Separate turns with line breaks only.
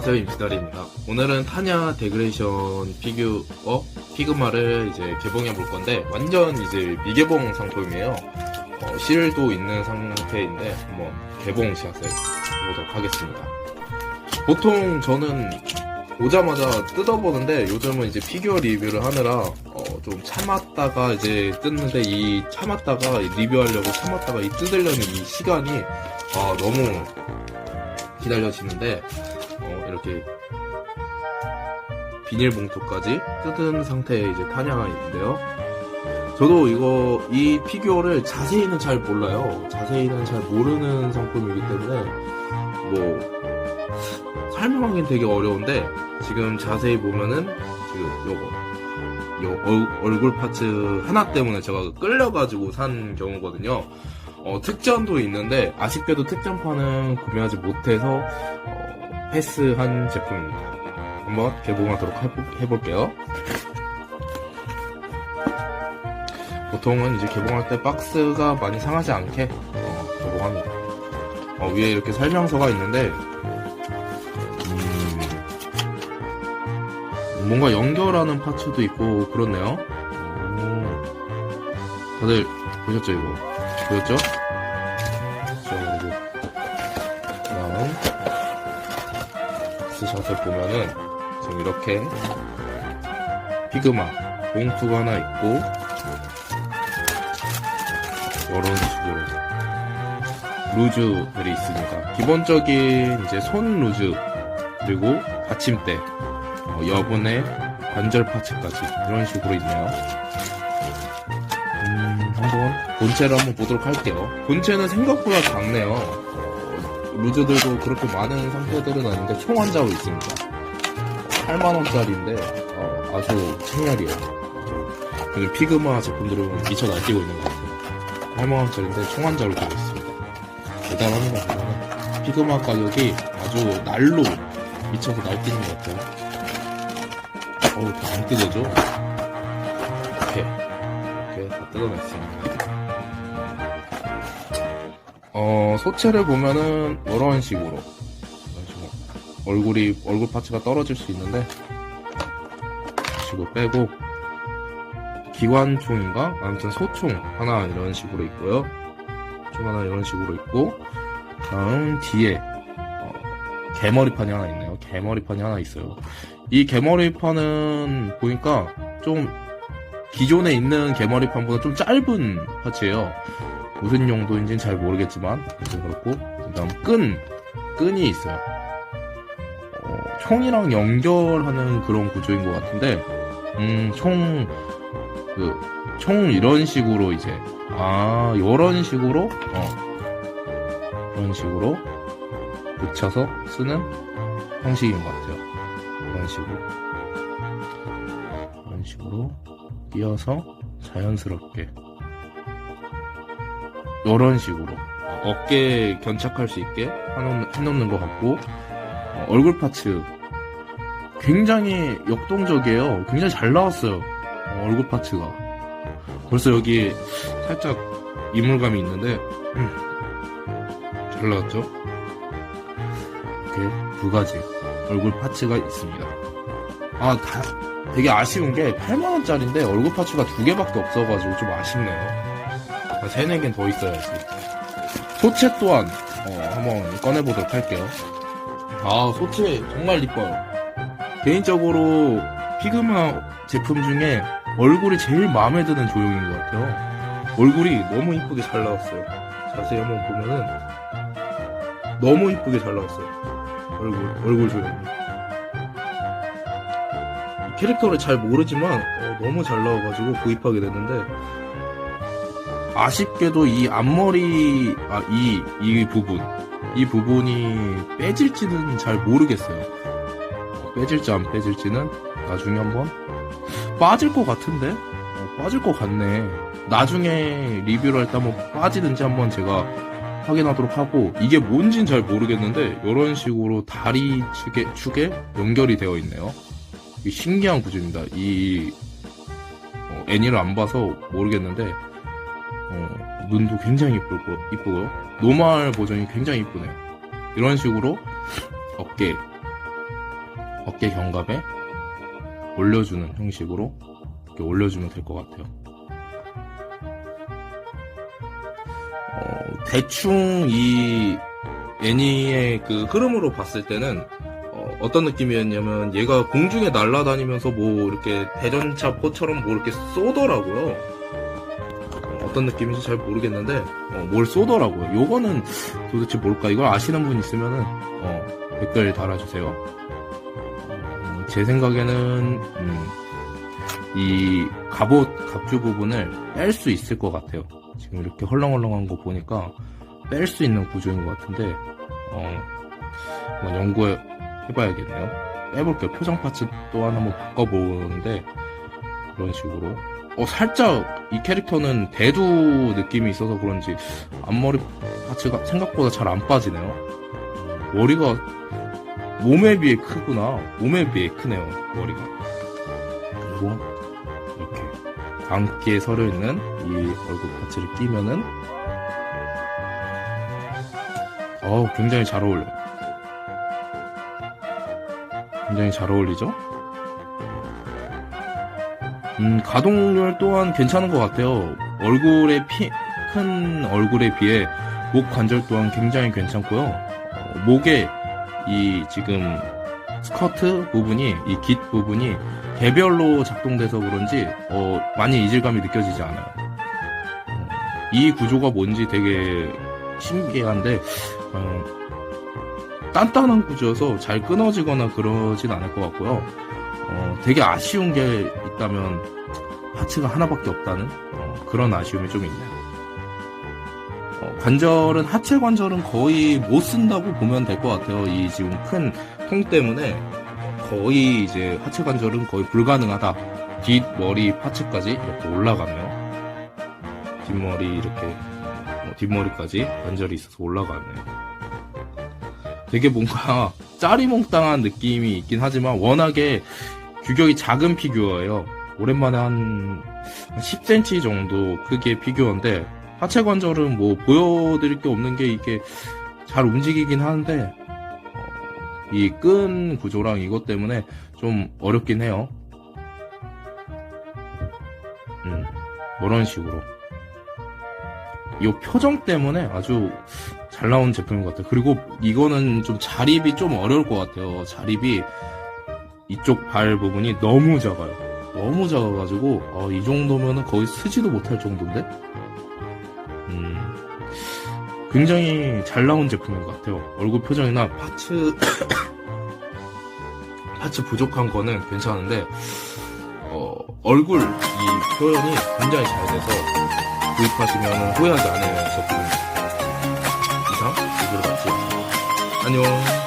안녕하세요 임시달입니다. 오늘은 타냐 데그레이션 피규어 피그마를 이제 개봉해 볼 건데 완전 이제 미개봉 상품이에요. 어, 실도 있는 상태인데 한번 개봉 샷을 보도록 하겠습니다. 보통 저는 오자마자 뜯어보는데 요즘은 이제 피규어 리뷰를 하느라 어, 좀 참았다가 이제 뜯는데 이 참았다가 리뷰하려고 참았다가 이 뜯으려는 이 시간이 아, 너무 기다려지는데 어, 이렇게 비닐봉투까지 뜯은 상태의 이제 있는데요. 저도 이거 이 피규어를 자세히는 잘 몰라요. 자세히는 잘 모르는 상품이기 때문에 뭐 설명하기는 되게 어려운데 지금 자세히 보면은 지금 요거 요 얼- 얼굴 파츠 하나 때문에 제가 끌려가지고 산 경우거든요. 어, 특전도 있는데 아쉽게도 특전판은 구매하지 못해서 어, 패스한 제품입니다. 한번 개봉하도록 해볼게요. 보통은 이제 개봉할 때 박스가 많이 상하지 않게 어, 개봉합니다. 어, 위에 이렇게 설명서가 있는데 음, 뭔가 연결하는 파츠도 있고 그렇네요. 오, 다들 보셨죠 이거? 보였죠? 스샷을 보면은 지금 이렇게 피그마 봉투가 하나 있고 이런 식으로 루즈들이 있으니까 기본적인 이제 손 루즈 그리고 받침대 어, 여분의 관절 파츠까지 이런 식으로 있네요. 음, 한번 본체를 한번 보도록 할게요. 본체는 생각보다 작네요. 어, 루즈들도 그렇게 많은 상태들은 아닌데 총한 자루 있습니다. 8만원짜리인데 어, 아주 청열이에요. 요즘 피그마 제품들은 미쳐 날뛰고 있는 것 같아요. 8만원짜리인데 총한 자루 들어있습니다. 대단합니다. 대단해. 피그마 가격이 아주 날로 미쳐서 날뛰는 것 같아요. 어우, 다안 뜯어져? 이렇게. 이렇게 다 뜯어냈습니다. 어, 소체를 보면은 이런 식으로. 이런 식으로. 얼굴이, 얼굴 파츠가 떨어질 수 있는데, 식으로 빼고, 기관총인가? 아무튼 소총 하나 이런 식으로 있고요. 총 하나 이런 식으로 있고, 다음 뒤에, 어, 개머리판이 하나 있네요. 개머리판이 하나 있어요. 이 개머리판은 보니까 좀 기존에 있는 개머리판보다 좀 짧은 파츠예요. 무슨 용도인지는 잘 모르겠지만 아무튼 그렇고 그다음 끈 끈이 있어요. 어, 총이랑 연결하는 그런 구조인 것 같은데 음총 그 총 이런 식으로 이제 아 이런 식으로 어 이런 식으로 붙여서 쓰는 형식인 것 같아요. 이런 식으로 이런 식으로 띄어서 자연스럽게 이런 식으로 어깨에 견착할 수 있게 해놓는, 것 같고 어, 얼굴 파츠 굉장히 역동적이에요. 굉장히 잘 나왔어요. 어, 얼굴 파츠가 벌써 여기 살짝 이물감이 있는데 음, 잘 나왔죠? 이렇게 두 가지 얼굴 파츠가 있습니다. 아, 다, 되게 아쉬운 게 8만 원짜리인데 얼굴 파츠가 두 개밖에 없어가지고 좀 아쉽네요. 아, 세네 개는 더 있어야지. 소체 또한, 어, 한번 꺼내보도록 할게요. 아, 소체 정말 이뻐요. 개인적으로 피그마 제품 중에 얼굴이 제일 마음에 드는 조형인 것 같아요. 얼굴이 너무 이쁘게 잘 나왔어요. 자세히 한번 보면은 너무 이쁘게 잘 나왔어요. 얼굴, 얼굴 조형이. 이 캐릭터를 잘 모르지만 어, 너무 잘 나와가지고 구입하게 됐는데 아쉽게도 이 앞머리 아 이 이 부분 이 부분이 빼질지는 잘 모르겠어요. 어, 빼질지 안 빼질지는 나중에 한번 빠질 것 같은데 어, 빠질 것 같네. 나중에 리뷰를 할 때 한번 빠지는지 한번 제가 확인하도록 하고 이게 뭔진 잘 모르겠는데 이런 식으로 다리 축에 축에 연결이 되어 있네요. 신기한 구조입니다. 이 어, 애니를 안 봐서 모르겠는데 어, 눈도 굉장히 이쁘고 이쁘고요. 노말 버전이 굉장히 이쁘네요. 이런 식으로 어깨 어깨 견갑에 올려주는 형식으로 이렇게 올려주면 될 것 같아요. 어, 대충 이 애니의 그 흐름으로 봤을 때는 어, 떤 느낌이었냐면 얘가 공중에 날아다니면서 뭐 이렇게 대전차 포처럼 뭐 이렇게 쏘더라고요. 어, 떤 느낌인지 잘 모르겠는데 어, 뭘 쏘더라고요. 요거는 도대체 뭘까? 이걸 아시는 분 있으면은 어, 댓글 달아주세요. 어, 제 생각에는 음, 이 갑옷 갑주 부분을 뺄 수 있을 것 같아요. 지금 이렇게 헐렁헐렁한 거 보니까 뺄 수 있는 구조인 것 같은데 어, 한번 연구해 봐야겠네요. 빼볼게요. 표정 파츠 또한 한번 바꿔보는데 그런 식으로 어 살짝 이 캐릭터는 대두 느낌이 있어서 그런지 앞머리 파츠가 생각보다 잘 안 빠지네요. 머리가 몸에 비해 크구나. 몸에 비해 크네요. 머리가. 그리고 이렇게 감기에 서려 있는 이 얼굴 파츠를 끼면은 어 굉장히 잘 어울려요. 굉장히 잘 어울리죠? 음, 가동률 또한 괜찮은 것 같아요. 얼굴에 피, 큰 얼굴에 비해 목 관절 또한 굉장히 괜찮고요. 어, 목에 이 지금 스커트 부분이, 이 깃 부분이 개별로 작동돼서 그런지, 어, 많이 이질감이 느껴지지 않아요. 어, 이 구조가 뭔지 되게 신기한데, 어, 단단한 구조여서 잘 끊어지거나 그러진 않을 것 같고요. 어, 되게 아쉬운 게 있다면 파츠가 하나밖에 없다는 어, 그런 아쉬움이 좀 있네요. 어, 관절은 하체 관절은 거의 못 쓴다고 보면 될 것 같아요. 이 지금 큰 통 때문에 거의 이제 하체 관절은 거의 불가능하다. 뒷 머리 파츠까지 이렇게 올라가네요. 뒷머리 이렇게 어, 뒷머리까지 관절이 있어서 올라가네요. 되게 뭔가 짜리몽땅한 느낌이 있긴 하지만 워낙에 규격이 작은 피규어예요. 오랜만에 한 10cm 정도 크기의 피규어인데 하체 관절은 뭐 보여드릴 게 없는 게 이게 잘 움직이긴 하는데 어, 이끈 구조랑 이것 때문에 좀 어렵긴 해요. 음, 이런 식으로. 이 표정 때문에 아주 잘 나온 제품인 것 같아요. 그리고 이거는 좀 자립이 좀 어려울 것 같아요. 자립이 이쪽 발 부분이 너무 작아요. 너무 작아가지고 어, 이 정도면은 거의 쓰지도 못할 정도인데. 음, 굉장히 잘 나온 제품인 것 같아요. 얼굴 표정이나 파츠 파츠 부족한 거는 괜찮은데 어, 얼굴 이 표현이 굉장히 잘 돼서 구입하시면 후회하지 않을 제품입니다. 이상 비교를 마치겠습니다. 안녕.